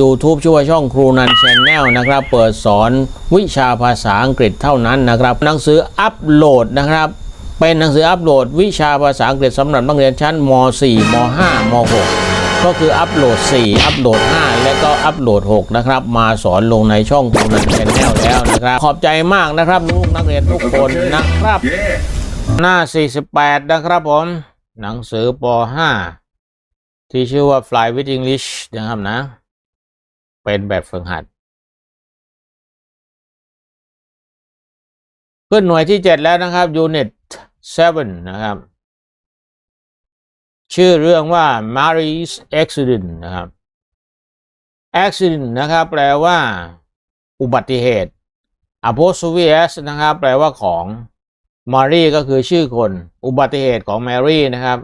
YouTube ชื่อว่าช่องครูนันแชนแนลนะครับ เปิดสอนวิชาภาษาอังกฤษเท่านั้นนะครับ หนังสืออัปโหลดนะครับ เป็นหนังสืออัปโหลด วิชาภาษาอังกฤษสำหรับนักเรียนชั้นม .4 ม .5 ม .6 ก็คืออัปโหลด 4 อัปโหลด 5 และก็อัปโหลด 6 นะครับ มาสอนลงในช่องครูนันแชนแนลแล้วนะครับ ขอบใจมากนะครับลูกนักเรียนทุกคนนะครับ หน้า 48 นะครับผม หนังสือป .5 ที่ชื่อว่า Fly with English นะครับนะ เป็นแบบฝึกหัด ขึ้นหน่วยที่ 7 แล้วนะครับ Unit 7 นะครับ ชื่อเรื่องว่า Mary's Accident นะครับ Accident นะครับ แปลว่า อุบัติเหตุ apostrophe s นะครับ แปลว่าของ Mary ก็คือชื่อคนอุบัติเหตุของ Mary นะครับ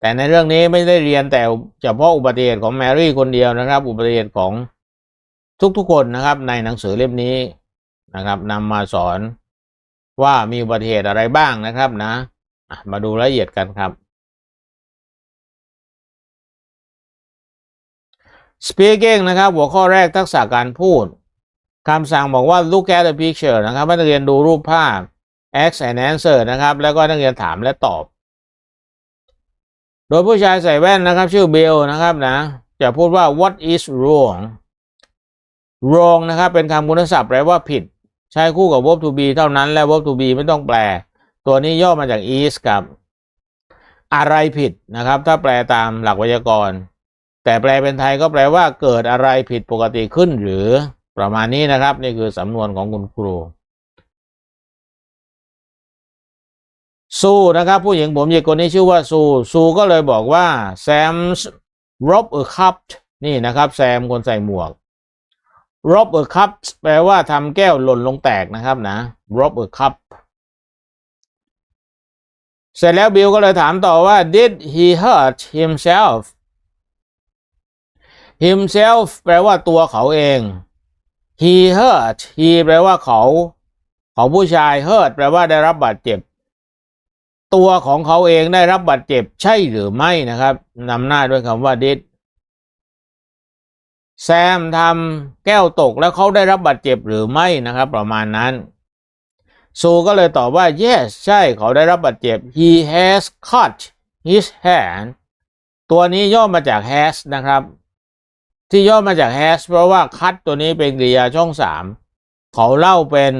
แต่ในเรื่องนี้ไม่ได้เรียนแต่เฉพาะอุบัติเหตุของแมรี่คนเดียวนะครับ อุบัติเหตุของ ทุกๆคนนะครับในหนังสือเล่มนี้นะครับนำมาสอนว่ามีอุบัติเหตุอะไรบ้างนะครับนะ มาดูรายละเอียดกันครับ speaking นะครับหัวข้อแรกทักษะการพูดคำสั่งบอกว่า look at the picture นะครับนักเรียนดูรูปภาพ ask and answer นะครับ แล้วก็นักเรียนถามและตอบ โดยผู้ชายใส่แว่นนะครับ ชื่อเบลนะครับนะ จะพูดว่า what is wrong wrong นะครับเป็นคำคุณศัพท์แปลว่าผิด ใช้คู่กับ verb to be เท่านั้นและ verb to be ไม่ต้องแปล ตัวนี้ย่อมาจาก is กับ อะไรผิดนะครับ ถ้าแปลตามหลักไวยากรณ์ แต่แปลเป็นไทยก็แปลว่าเกิดอะไรผิดปกติขึ้นหรือประมาณนี้นะครับ นี่คือสำนวนของคุณครู ซูนะครับ ผู้หญิงผมหยิกคนนี้ชื่อว่าซูซูก็เลยบอกว่า Sam's rob a cup นี่นะครับ แซมคนใส่หมวก rob a cup แปลว่าทำแก้วหล่นลงแตกนะครับนะ rob a cup เสร็จแล้วบิลก็เลยถามต่อว่า did he hurt himself himself แปลว่าตัวเขาเอง he hurt he แปลว่าเขาของผู้ชาย hurt แปลว่าได้รับบาดเจ็บ ตัวของเขาเองได้รับบาดเจ็บใช่หรือไม่นะครับนำหน้าด้วยคำว่า did แซมทำแก้วตกแล้วเขาได้รับบาดเจ็บหรือไม่นะครับ ประมาณนั้นซูก็เลยตอบว่า yes ใช่เขาได้รับบาดเจ็บ he has cut his hand ตัวนี้ย่อมาจาก has นะครับ ที่ย่อมาจาก has เพราะว่า cut ตัวนี้เป็นกริยาช่องสามเขาเล่าเป็น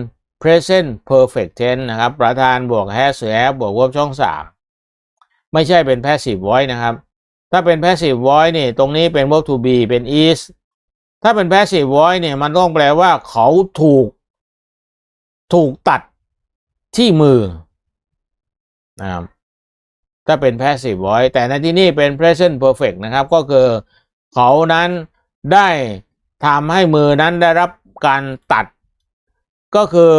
present perfect tense นะครับ ประธานบวก has หรือ have บวก verb ช่องสามไม่ใช่เป็น passive voice นะครับ ถ้าเป็น passive voice นี่ ตรงนี้เป็น verb to be เป็น is ถ้าเป็น passive voice เนี่ยมันต้องแปลว่าเขาถูก ถูกตัดที่มือนะครับถ้าเป็น passive voice แต่ในที่นี้เป็น present perfect นะครับ ก็คือเขานั้นได้ทำให้มือนั้นได้รับการตัด ก็คือ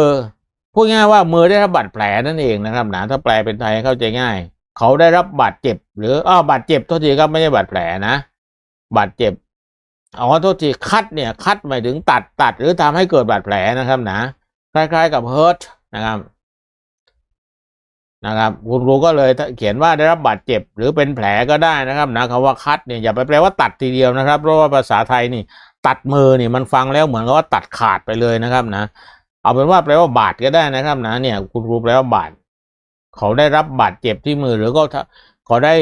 พูดง่ายว่ามือได้รับบาดแผลนั่นเองนะครับนะถ้าแปลเป็นไทยเข้าใจง่าย เขาได้รับบาดเจ็บ หรืออ้าวบาดเจ็บโทษทีครับไม่ใช่บาดแผลนะบาดเจ็บ อ๋อโทษทีคัดเนี่ยคัดหมายถึงตัดตัดหรือทำให้เกิดบาดแผลนะครับนะคล้ายๆกับ hurt นะครับนะครับคุณครูก็เลยเขียนว่าได้รับบาดเจ็บหรือเป็นแผลก็ได้นะครับนะคำว่าคัดเนี่ยอย่าไปแปลว่าตัดทีเดียวนะครับ เพราะว่าภาษาไทยนี่ ตัดมือนี่มันฟังแล้วเหมือนกับว่าตัดขาดไปเลยนะครับนะ เอาเป็นว่าแปลว่าบาดก็ได้นะครับนะเนี่ยคุณครูแปลว่าบาดเขาได้รับบาดเจ็บที่มือหรือก็เขาได้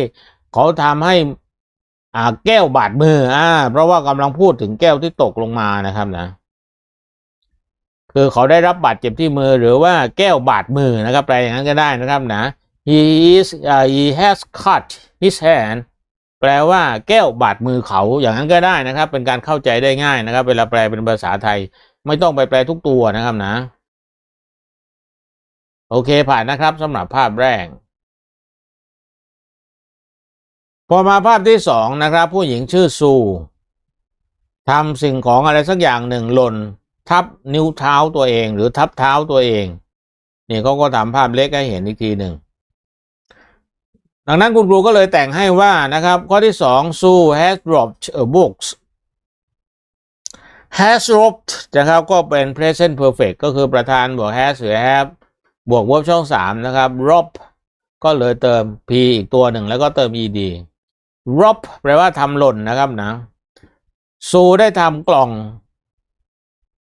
เขาทำให้ อ่าแก้วบาดมืออ่า เพราะว่ากำลังพูดถึงแก้วที่ตกลงมานะครับนะ คือเขาได้รับบาดเจ็บที่มือหรือว่าแก้วบาดมือนะครับแปลอย่างนั้นก็ได้นะครับนะ he is uh, he has cut his hand แปลว่าแก้วบาดมือเขาอย่างนั้นก็ได้นะครับ เป็นการเข้าใจได้ง่ายนะครับ เวลาแปลเป็นภาษาไทย ไม่ต้องไปแปลทุกตัวนะครับนะ โอเคผ่านนะครับสำหรับภาพแรก พอมาภาพที่สองนะครับ ผู้หญิงชื่อซูทำสิ่งของอะไรสักอย่างหนึ่งหล่น ทับนิ้วเท้าตัวเอง หรือทับเท้าตัวเองนี่เขาก็ทำภาพเล็กให้เห็นอีกทีหนึ่งดังนั้นคุณครูก็เลยแต่งให้ว่านะครับ ข้อที่สองซู has dropped a books has dropped นะครับก็เป็น present perfect ก็คือประธานบวก has หรือ have บวก verb ช่องสามนะครับ rob ก็เลยเติม p อีกตัวหนึ่งแล้วก็เติม ed rob แปลว่าทำหล่นนะครับนะซูได้ทำกล่อง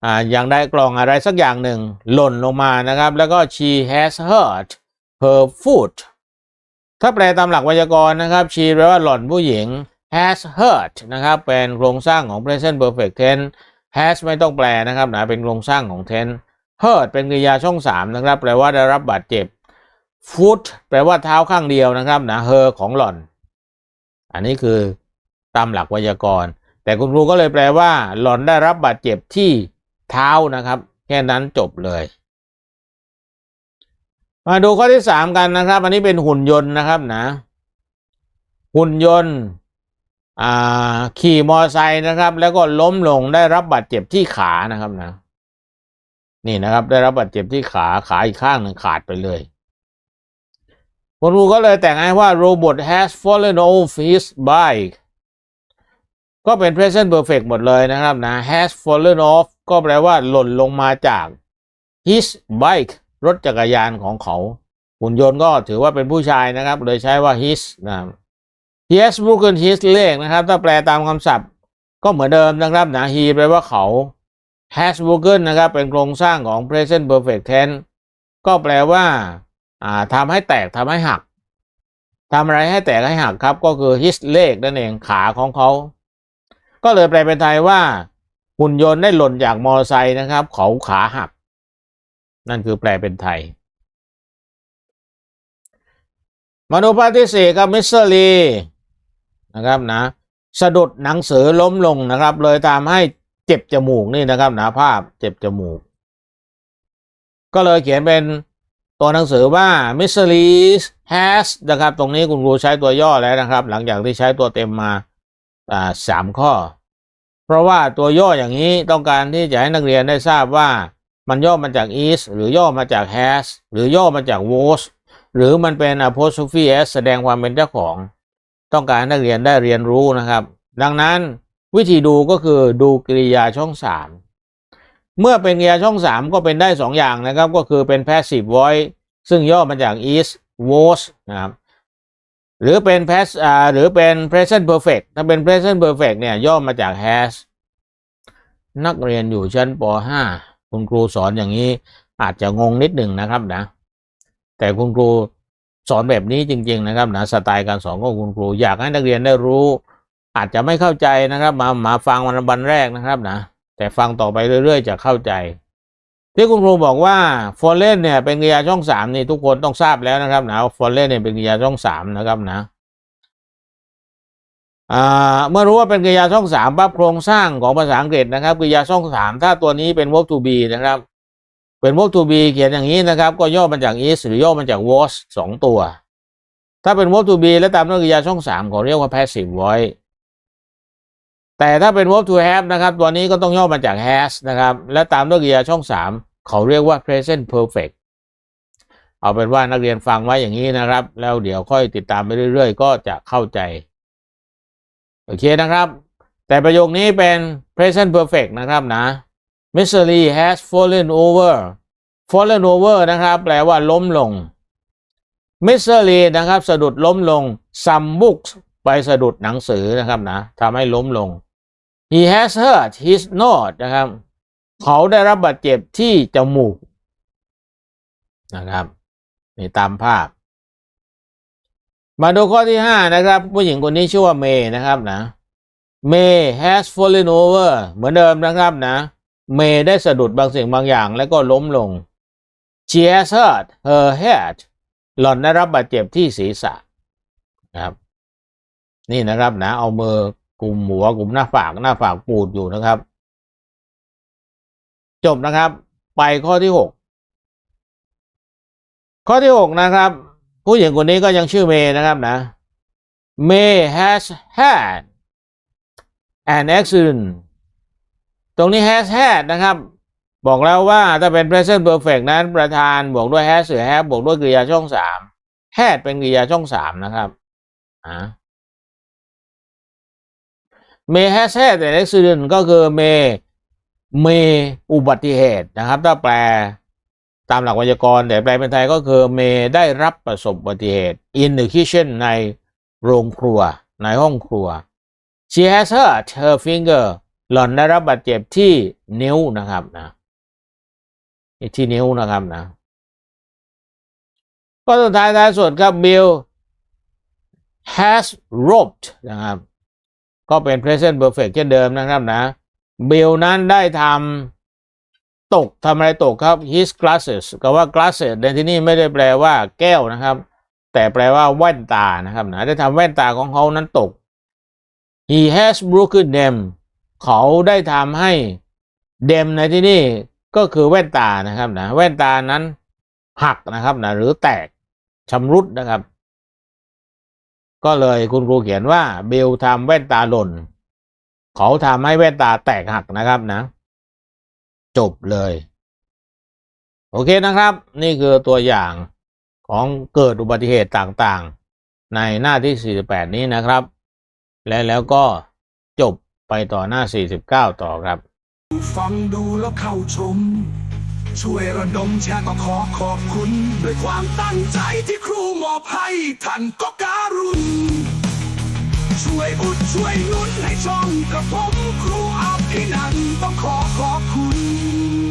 อ่าอย่างใดกล่องอะไรสักอย่างหนึ่งหล่นลงมานะครับ แล้วก็ she has hurt her foot ถ้าแปลตามหลักไวยากรณ์นะครับ she แปลว่าหล่อนผู้หญิง has hurt นะครับเป็นโครงสร้างของ present perfect tense has ไม่ต้องแปลนะครับนะเป็นโครงสร้างของ tense hurt เป็นกริยาช่องสามนะครับ แปลว่าได้รับบาดเจ็บ foot แปลว่าเท้าข้างเดียวนะครับนะ her ของหล่อน อันนี้คือตามหลักไวยากรณ์ แต่คุณครูก็เลยแปลว่า หล่อนได้รับบาดเจ็บที่เท้านะครับ แค่นั้นจบเลย มาดูข้อที่สามกันนะครับ อันนี้เป็นหุ่นยนต์นะครับนะ หุ่นยนต์ขี่มอไซค์นะครับ แล้วก็ล้มลงได้รับบาดเจ็บที่ขานะครับนะ นี่นะครับ ได้รับบาดเจ็บที่ขาขาอีกข้างหนึ่งขาดไปเลย คุณครูก็เลยแต่งให้ว่า robot has fallen off his bike ก็เป็น present perfect หมดเลยนะครับนะ has fallen off ก็แปลว่าหล่นลงมาจาก his bike รถจักรยานของเขา หุ่นยนต์ก็ถือว่าเป็นผู้ชายนะครับ เลยใช้ว่า his นะครับ he has broken his leg นะครับ ถ้าแปลตามคำศัพท์ก็เหมือนเดิมนะครับนะ he แปลว่าเขา has broken นะครับ เป็นโครงสร้างของ present perfect tense ก็แปลว่า อ่าทำให้แตกทำให้หักทำอะไรให้แตกให้หักครับ ก็คือ his leg นั่นเองขาของเขา ก็เลยแปลเป็นไทยว่า หุ่นยนต์ได้หล่นจากมอเตอร์ไซค์นะครับ เขาขาหัก นั่นคือแปลเป็นไทยมาดูภาพที่สี่ครับมิสเตอร์ลีนะครับนะสะดุดหนังสือล้มลงนะครับ เลยทำให้เจ็บจมูกนี่นะครับนะภาพเจ็บจมูก ก็เลยเขียนเป็น ตัวหนังสือว่า Mr. Lee has นะครับ ตรงนี้คุณครูใช้ตัวย่อแล้วนะครับ หลังจากที่ใช้ตัวเต็มมาอ่าสามข้อ เพราะว่าตัวย่ออย่างนี้ต้องการที่จะให้นักเรียนได้ทราบว่ามันย่อมาจาก is หรือย่อมาจาก has หรือย่อมาจาก was หรือมันเป็น apostrophe s แสดงความเป็นเจ้าของ ต้องการให้นักเรียนได้เรียนรู้นะครับ ดังนั้นวิธีดูก็คือดูกริยาช่องสาม เมื่อเป็นกริยาช่องสามก็เป็นได้สองอย่างนะครับ ก็คือเป็น passive voice ซึ่งย่อมาจาก is was นะครับหรือเป็น past อ่าหรือเป็น present perfect ถ้าเป็น present perfect เนี่ยย่อมาจาก has นักเรียนอยู่ชั้นป .5 คุณครูสอนอย่างนี้อาจจะงงนิดหนึ่งนะครับนะ แต่คุณครูสอนแบบนี้จริง ๆ นะครับนะสไตล์การสอนของคุณครูอยากให้นักเรียนได้รู้ อาจจะไม่เข้าใจนะครับ มามาฟังวันวันแรกนะครับนะ แต่ฟังต่อไปเรื่อยๆ จะเข้าใจ ที่คุณครูบอกว่าฟอร์เรนเนี่ยเป็นกริยาช่องสามนี่ทุกคนต้องทราบแล้วนะครับนะฟอร์เรนเนี่ยเป็นกริยาช่องสามนะครับนะเมื่อรู้ว่าเป็นกริยาช่องสามปั๊บโครงสร้างของภาษาอังกฤษนะครับกริยาช่องสามถ้าตัวนี้เป็น verb to be นะครับเป็น verb to be เขียนอย่างนี้นะครับ ก็ย่อมาจาก is หรือย่อมาจาก was สองตัว ถ้าเป็น verb to be และตามด้วยกริยาช่องสามเขาเรียกว่า passive voice แต่ถ้าเป็น verb to have นะครับ ตัวนี้ก็ต้องย่อมาจาก has นะครับ และตามด้วยกริยาช่องสามเขาเรียกว่า present perfect เอาเป็นว่านักเรียนฟังไว้อย่างนี้นะครับ แล้วเดี๋ยวค่อยติดตามไปเรื่อยๆ ก็จะเข้าใจ โอเคนะครับ แต่ประโยคนี้เป็น present perfect นะครับนะ Mr. Lee has fallen over fallen over นะครับ แปลว่าล้มลง Mr. Lee นะครับ สะดุดล้มลง some books ไปสะดุดหนังสือนะครับนะทำให้ล้มลง He has hurt his nose นะครับ เขาได้รับบาดเจ็บที่จมูกนะครับนี่ตามภาพ มาดูข้อที่ห้านะครับ ผู้หญิงคนนี้ชื่อว่าเมย์นะครับนะ May has fallen over เหมือนเดิมนะครับนะเมย์ได้สะดุดบางสิ่งบางอย่างแล้วก็ล้มลง She has hurt her head หล่อนได้รับบาดเจ็บที่ศีรษะนะครับ นี่นะครับนะเอามือ กลุ่มหัวกลุ่มหน้าฝากหน้าฝากปูดอยู่นะครับ จบนะครับ ไปข้อที่หกข้อที่หกนะครับ ผู้หญิงคนนี้ก็ยังชื่อเมย์นะครับนะ May has had an accident ตรงนี้ has had นะครับ บอกแล้วว่าถ้าเป็น present perfect นั้นประธานบวกด้วย has หรือ have บวกด้วยกริยาช่องสาม had เป็นกริยาช่องสามนะครับอ่า May has had an accident ก็คือ May มีอุบัติเหตุนะครับ ถ้าแปลตามหลักไวยากรณ์แต่แปลเป็นไทยก็คือ May ได้รับประสบอุบัติเหตุ in the kitchen ในโรงครัว ในห้องครัว She has hurt her finger หล่อนได้รับบาดเจ็บที่นิ้วนะครับนะที่นิ้วนะครับนะ ก็สุดท้ายท้ายสุดครับ Bill has roped นะครับ ก็เป็น present perfect เช่นเดิมนะครับนะ Bill นั้นได้ทำตกทำอะไรตกครับ his glasses ก็ว่า glasses ในที่นี่ไม่ได้แปลว่าแก้วนะครับ แต่แปลว่าแว่นตานะครับนะได้ทำแว่นตาของเขานั้นตก he has broken them เขาได้ทำให้ them ในที่นี่ก็คือแว่นตานะครับนะแว่นตานั้นหักนะครับนะหรือแตกชำรุดนะครับ ก็เลยคุณครูเขียนว่าเบลทำแว่นตาหล่น เขาทำให้แว่นตาแตกหักนะครับนะ จบเลย โอเคนะครับ นี่คือตัวอย่างของเกิดอุบัติเหตุต่างๆ ในหน้าที่ 48 นี้นะครับ และแล้วก็จบไปต่อหน้า 49 ต่อครับ ฟังดูแล้วเข้าชม ช่วยระดมแชร์ก็ขอขอบคุณ ด้วยความตั้งใจที่ครู อบให้ท่านก็การุณ ช่วยอุดช่วยนุนให้ช่องกระผมครูอาภินันต้องขอขอบคุณ